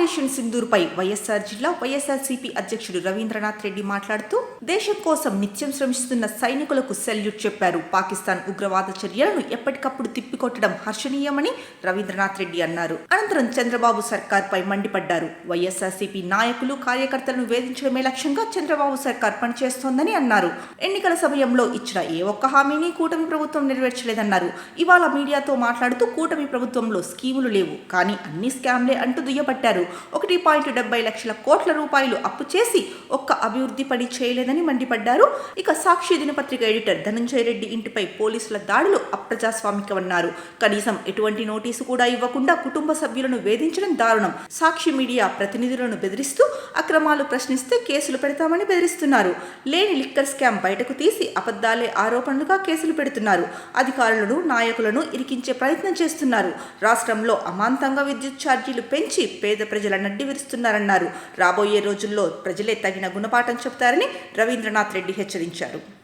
Operation సింధూర్పై YSR జిల్లా వైఎస్ఆర్సీపీ అధ్యక్షుడు రవీంద్రనాథ్ రెడ్డి మాట్లాడుతూ దేశం కోసం నిత్యం శ్రమిస్తున్న సైనికులకు సెల్యూట్ చెప్పారు. పాకిస్తాన్ ఉగ్రవాద చర్యలను ఎప్పటికప్పుడు తిప్పికొట్టడం హర్షణీయమని రవీంద్రనాథ్ రెడ్డి అన్నారు. అనంతరం చంద్రబాబు సర్కార్పై మండిపడ్డారు. వైఎస్ఆర్సీపీ నాయకులు కార్యకర్తలను వేధించడమే లక్ష్యంగా చంద్రబాబు సర్కార్ పనిచేస్తోందని అన్నారు. ఎన్నికల సమయంలో ఇచ్చిన ఏ ఒక్క హామీని కూటమి ప్రభుత్వం నెరవేర్చలేదన్నారు. ఇవాళ మీడియాతో మాట్లాడుతూ కూటమి ప్రభుత్వంలో స్కీములు లేవు. కానీ అన్ని స్కామ్లే అంటూ దుయ్యబట్టారు ఒకటి పాయింట్ డెబ్బై లక్షల కోట్ల రూపాయలు అప్పు చేసి ఒక్క అభివృద్ధి పని చేయలేదని మండిపడ్డారు. ఇక సాక్షి దినపత్రిక ఎడిటర్ ధనంజయ రెడ్డి ఇంటిపై పోలీసుల దాడులు అప్రజాస్వామికమన్నారు. కనీసం ఎటువంటి నోటీసు కూడా ఇవ్వకుండా కుటుంబ సభ్యులను వేధించడం దారుణం. సాక్షి మీడియా ప్రతినిధులను బెదిరిస్తూ అక్రమాలు ప్రశ్నిస్తే కేసులు పెడతామని బెదిరిస్తున్నారు. లేని లిక్కర్ స్కామ్ బయటకు తీసి అబద్ధాలే ఆరోపణలుగా కేసులు పెడుతున్నారు. అధికారులను నాయకులను ఇరికించే ప్రయత్నం చేస్తున్నారు. రాష్ట్రంలో అమాంతంగా విద్యుత్ ఛార్జీలు పెంచి పేద ప్రజల నడ్డి విరుస్తున్నారన్నారు. రాబోయే రోజుల్లో ప్రజలే తగిన గుణపాఠం చెబుతారని రవీంద్రనాథ్ రెడ్డి హెచ్చరించారు.